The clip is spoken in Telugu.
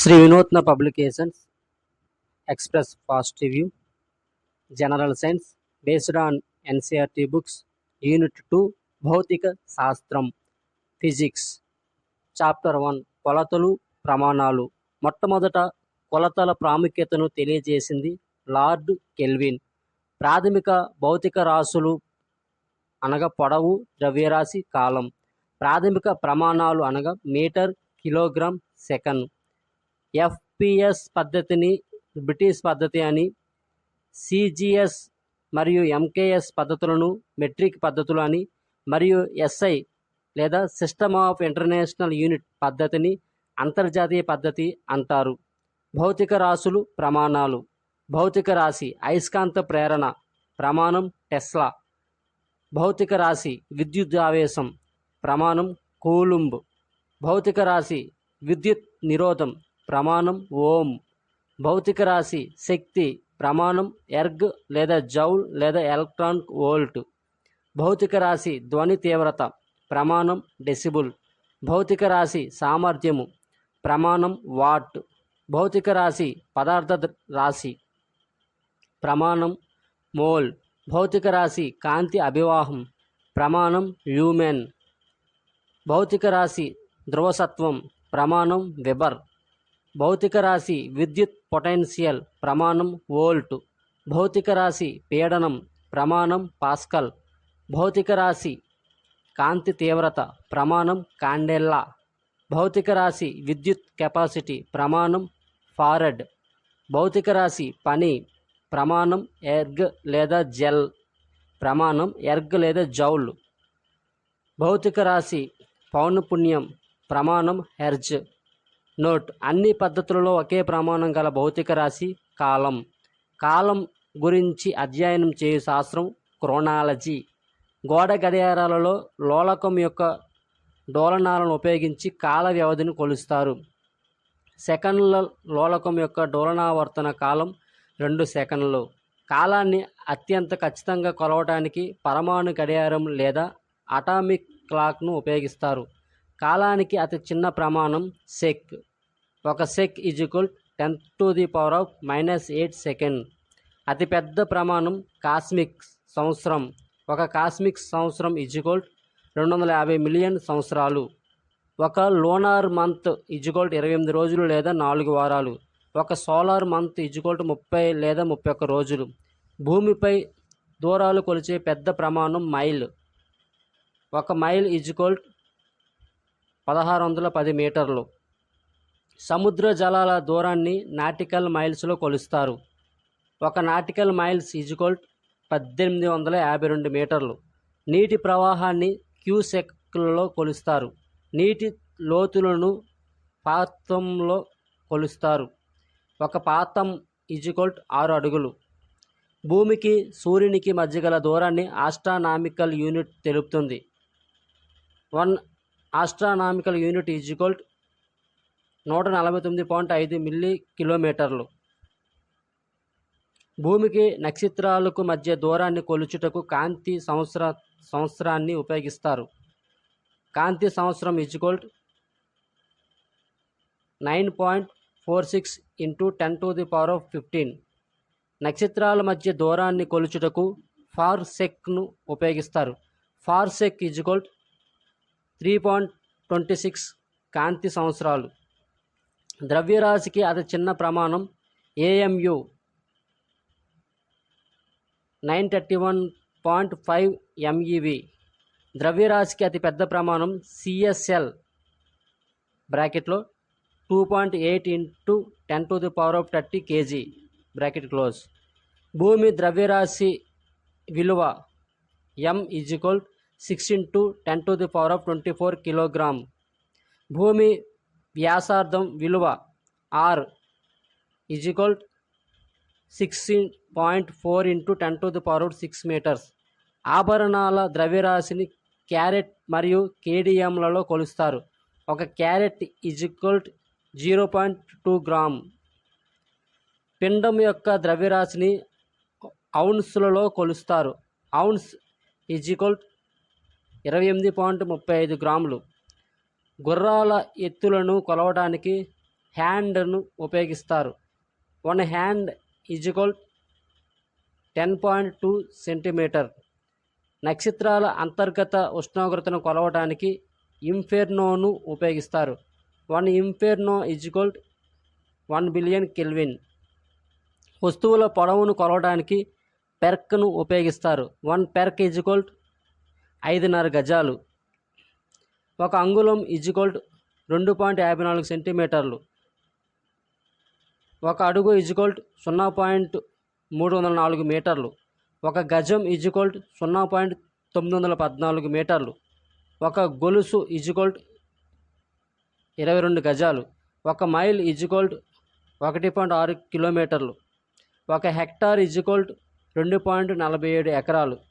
Shri Vinutna publications express fast review general science based on NCERT books unit two భౌతిక శాస్త్రం ఫిజిక్స్ చాప్టర్ వన్ కొలతలు ప్రమాణాలు. మొట్టమొదట కొలతల ప్రాముఖ్యతను తెలియజేసింది లార్డ్ కెల్విన్. ప్రాథమిక భౌతిక రాశులు అనగా పొడవు ద్రవ్యరాశి కాలం. ప్రాథమిక ప్రమాణాలు అనగా మీటర్ కిలోగ్రామ్ సెకండ్. ఎఫ్పిఎస్ పద్ధతిని బ్రిటిష్ పద్ధతి అని సిజిఎస్ మరియు ఎంకేఎస్ పద్ధతులను మెట్రిక్ పద్ధతులు అని మరియు ఎస్ఐ లేదా సిస్టమ్ ఆఫ్ ఇంటర్నేషనల్ యూనిట్ పద్ధతిని అంతర్జాతీయ పద్ధతి అంటారు. భౌతిక రాశులు ప్రమాణాలు. భౌతిక రాశి అయస్కాంత ప్రేరణ ప్రమాణం టెస్లా. భౌతిక రాశి విద్యుత్ ఆవేశం ప్రమాణం కూలుంబ్. భౌతిక రాశి విద్యుత్ నిరోధం ప్రమాణం ఓం. భౌతిక రాశి శక్తి ప్రమాణం ఎర్గ్ లేదా జౌల్ లేదా ఎలక్ట్రానిక్ వోల్ట్. భౌతిక రాశి ధ్వని తీవ్రత ప్రమాణం డెసిబుల్. భౌతిక రాశి సామర్థ్యము ప్రమాణం వాట్. భౌతిక రాశి పదార్థ రాశి ప్రమాణం మోల్. భౌతిక రాశి కాంతి అభివాహం ప్రమాణం హ్యూమెన్. భౌతిక రాశి ధ్రువసత్వం ప్రమాణం వెబర్. భౌతిక రాశి విద్యుత్ పొటెన్షియల్ ప్రమాణం వోల్ట్. భౌతిక రాశి పీడనం ప్రమాణం పాస్కల్. భౌతిక రాశి కాంతి తీవ్రత ప్రమాణం కాండెల్లా. భౌతిక రాశి విద్యుత్ కెపాసిటీ ప్రమాణం ఫారెడ్. భౌతిక రాశి పని ప్రమాణం ఎర్గ్ లేదా జెల్. ప్రమాణం ఎర్గ్ లేదా జౌల్. భౌతిక రాశి పౌనపుణ్యం ప్రమాణం హెర్జ్. నోట్. అన్ని పద్ధతులలో ఒకే ప్రమాణం గల భౌతిక రాశి కాలం. కాలం గురించి అధ్యయనం చేయు శాస్త్రం క్రోనాలజీ. గోడ గడియారాలలో లోలకం యొక్క డోలనాలను ఉపయోగించి కాల వ్యవధిని కొలుస్తారు. సెకండ్ల లోలకం యొక్క డోలనావర్తన కాలం రెండు సెకండ్లు కాలాన్ని అత్యంత ఖచ్చితంగా కొలవటానికి పరమాణు గడియారం లేదా అటామిక్ క్లాక్ను ఉపయోగిస్తారు. కాలానికి అతి చిన్న ప్రమాణం సెక్. ఒక sec is equal ten to the power of minus eight second అతిపెద్ద ప్రమాణం కాస్మిక్ సంవత్సరం. ఒక కాస్మిక్ సంవత్సరం ఈజ్ ఈక్వల్ రెండు వందల యాభై మిలియన్ సంవత్సరాలు. ఒక లోనార్ మంత్ ఈజ్వల్ ఇరవై ఎనిమిది రోజులు లేదా నాలుగు వారాలు. ఒక సోలార్ మంత్ ఈజ్వల్ ముప్పై లేదా ముప్పై ఒక్క రోజులు. భూమిపై దూరాలు కొలిచే పెద్ద ప్రమాణం మైల్. ఒక మైల్ ఈజ్వల్ పదహారు వందల పది మీటర్లు. సముద్ర జలాల దూరాన్ని నాటికల్ మైల్స్లో కొలుస్తారు. ఒక నాటికల్ మైల్స్ ఈజ్వల్ పద్దెనిమిది వందల యాభై రెండు మీటర్లు. నీటి ప్రవాహాన్ని క్యూసెక్లలో కొలుస్తారు. నీటి లోతులను పాతంలో కొలుస్తారు. ఒక పాతం ఈజ్వల్ ఆరు అడుగులు. భూమికి సూర్యునికి మధ్య గల దూరాన్ని ఆస్ట్రానామికల్ యూనిట్ తెలుపుతుంది. One astronomical unit is equal నూట నలభై తొమ్మిది పాయింట్ ఐదు మిల్లీ కిలోమీటర్లు. భూమికి నక్షత్రాలకు మధ్య దూరాన్ని కొలుచుటకు కాంతి సంవత్సర సంవత్సరాన్ని ఉపయోగిస్తారు. కాంతి సంవత్సరం is equal nine point four six into ten to the power of fifteen నక్షత్రాల మధ్య దూరాన్ని కొలుచుటకు ఫార్ సెక్ను ఉపయోగిస్తారు. Parsec is equal three point twenty six కాంతి సంవత్సరాలు. ద్రవ్యరాశికి అతి చిన్న ప్రమాణం AMU nine thirty one point five MeV ద్రవ్యరాశికి అతి పెద్ద ప్రమాణం సిఎస్ఎల్ బ్రాకెట్లో two point eight into ten to the power of thirty KG bracket close. భూమి ద్రవ్యరాశి విలువ M is equal six into ten to the power of twenty four kilogram భూమి వ్యాసార్థం విలువ R is equal sixteen point four into ten to the power six metres. ఆభరణాల ద్రవ్యరాశిని క్యారెట్ మరియు కేడిఎంలలో కొలుస్తారు. ఒక carat is equal zero point two gram. పిండం యొక్క ద్రవ్యరాశిని ఔన్స్లలో కొలుస్తారు. ఔన్స్ ఈజ్వల్ ఇరవై ఎనిమిది పాయింట్ ముప్పై ఐదు గ్రాములు. గుర్రాల ఎత్తులను కొలవడానికి హ్యాండ్ను ఉపయోగిస్తారు. One hand is equal ten point two centimetre. నక్షత్రాల అంతర్గత ఉష్ణోగ్రతను కొలవడానికి ఇంఫెర్నోను ఉపయోగిస్తారు. One inferno is equal one billion kelvin. వస్తువుల పొడవును కొలవడానికి పెర్క్ను ఉపయోగిస్తారు. వన్ పెర్క్ ఈజ్వల్ ఐదున్నర గజాలు. ఒక అంగుళం ఈజ్వల్ రెండు పాయింట్ యాభై నాలుగు సెంటీమీటర్లు. ఒక అడుగు ఈజ్వల్ సున్నా పాయింట్ మూడు వందల నాలుగు మీటర్లు. ఒక గజం ఈజ్వల్ సున్నా పాయింట్ తొమ్మిది వందల పద్నాలుగు మీటర్లు. ఒక గొలుసు ఈజ్వల్ ఇరవై రెండు గజాలు. ఒక మైల్ ఈజ్వల్ ఒకటి పాయింట్ ఆరు కిలోమీటర్లు. ఒక హెక్టార్ ఈజ్వల్ రెండు పాయింట్ నలభై ఏడు ఎకరాలు.